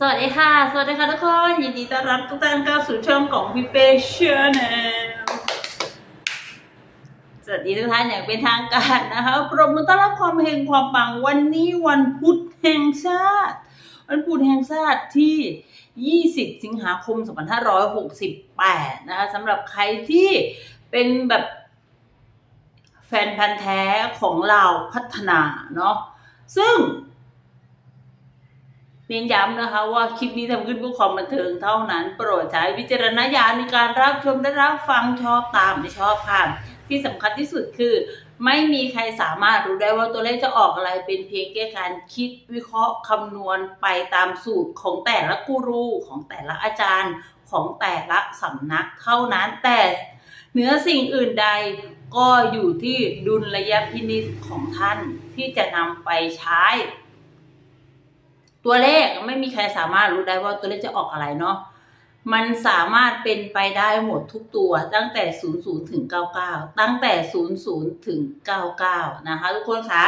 สวัสดีค่ะ สวัสดีค่ะทุกคน ยินดีต้อนรับทุกท่านเข้าสู่ช่องของพี่เป้เชียแนลสวัสดีทุกท่านอย่างเป็นทางการนะคะปรบมือต้อนรับความเฮงความปังวันนี้วันพุธแห่งชาติ วันพุธแห่งชาติที่ 20 สิงหาคม 2568 นะคะสำหรับใครที่เป็นแบบแฟนพันธ์แท้ของเราพัฒนาเนาะซึ่ง เน้นย้ำนะคะว่าคลิปนี้ทำขึ้นเพื่อความบันเทิงเท่านั้น โปรดใช้วิจารณญาณในการรับชมและรับฟังชอบตามไม่ชอบค่ะ ที่สำคัญที่สุดคือ ไม่มีใครสามารถรู้ได้ว่าตัวเลขจะออกอะไรเป็นเพียงแค่การคิดวิเคราะห์คำนวณไปตามสูตรของแต่ละกูรูของแต่ละอาจารย์ของแต่ละสำนักเท่านั้นแต่เหนือสิ่งอื่นใดก็อยู่ที่ดุลยพินิจของท่านที่จะนำไปใช้ ตัวเลขไม่มีใครสามารถรู้ได้ว่าตัวเลขจะออกอะไรเนาะมันสามารถเป็นไปได้หมดทุกตัวตั้งแต่ 00 ถึง 99 ตั้งแต่ 00 ถึง 99 นะคะ ทุกคนคะ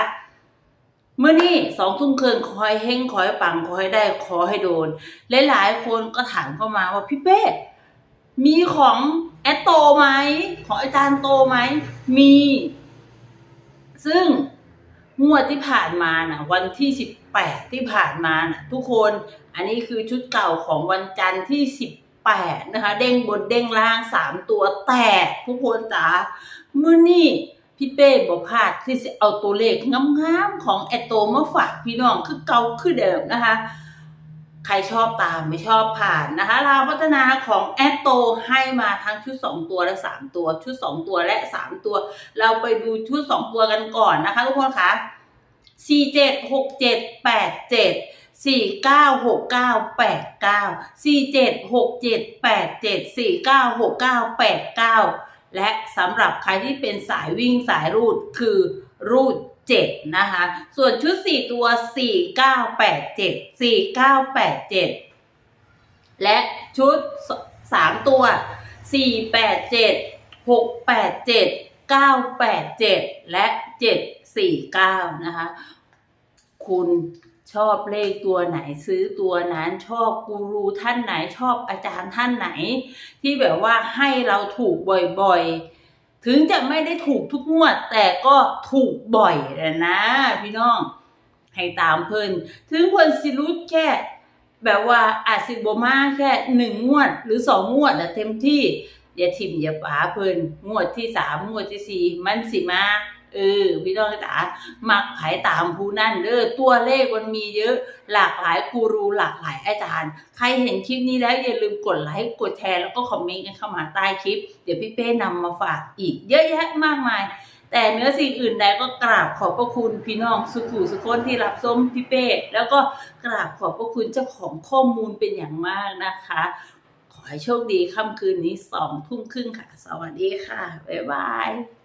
เมื่อนี้สองทุ่มคืนคอยเฮงคอยปังคอยได้ขอให้โดน หลายๆคนก็ถามเข้ามาว่าพี่เป้มีของแอดโตไหม ของอาจารย์โตไหม มี ซึ่ง งวดที่ผ่านมานะวันที่สิบแปดที่ผ่านมานะทุกคนอันนี้คือชุดเก่าของวันจันทร์ที่สิบแปดนะคะ เด้งบนเด้งล่างสามตัวแตกทุกคนจ๋าเมื่อนี่พี่เป้บอกพลาดที่จะเอาตัวเลขงามๆของแอตโตมาฝากพี่น้องคือเก่าคือเดิมนะคะ ใครชอบตามไม่ชอบผ่านนะคะเราวพัฒนาของแอตโตให้มาทั้งชุด 2 ตัวและ 3 ตัว ชุด 2 ตัวและ 3 ตัว เราไปดูชุด 2 ตัวกันก่อนนะคะ ทุกคนคะสี่เจ็ดหกเจ็ดแปดเจ็ดสี่เก้าหกเก้าแปดเก้าสี่เจ็ดหกเจ็ดแปดเจ็ดสี่เก้าหกเก้าแปดเก้าและสำหรับใครที่เป็นสายวิ่งสายรูดคือรูด เจ็ดนะคะ ส่วนชุดสี่ตัวสี่เก้าแปดเจ็ดสี่เก้าแปดเจ็ดและชุดสามตัวสี่แปดเจ็ดหกแปดเจ็ดเก้าแปดเจ็ดและเจ็ดสี่เก้านะคะ คุณชอบเลขตัวไหนซื้อตัวนั้นชอบกูรูท่านไหนชอบอาจารย์ท่านไหน ที่แบบว่าให้เราถูกบ่อยๆ ถึงจะไม่ได้ถูกทุกงวด แต่ก็ถูกบ่อยเลยนะ พี่น้อง ให้ตามเพิ่นถึงเพิ่นสิรู้แค่ แบบว่าอาจสิบมาแค่หนึ่งงวด หรือสองงวดแล้วเต็มที่ อย่าทิมอย่าป๋าเพิ่นงวดที่สามงวดที่สี่มันสิมา เออพี่น้องจ๋ามักขายตามผู้นั่นเด้อตัวเลขมันมีเยอะ หลากหลายกูรูหลากหลายอาจารย์ ใครเห็นคลิปนี้แล้วอย่าลืมกดไลค์กดแชร์แล้วก็คอมเมนต์กันเข้ามาใต้คลิป เดี๋ยวพี่เป้นำมาฝากอีกเยอะแยะมากมาย แต่เนื้อสิ่งอื่นใดก็กราบขอบพระคุณพี่น้องสุขุสุคนที่รับชมพี่เป้แล้วก็กราบขอบพระคุณเจ้าของข้อมูลเป็นอย่างมากนะคะขอให้โชคดีค่ำคืนนี้สองทุ่มครึ่งค่ะ สวัสดีค่ะ บ๊ายบาย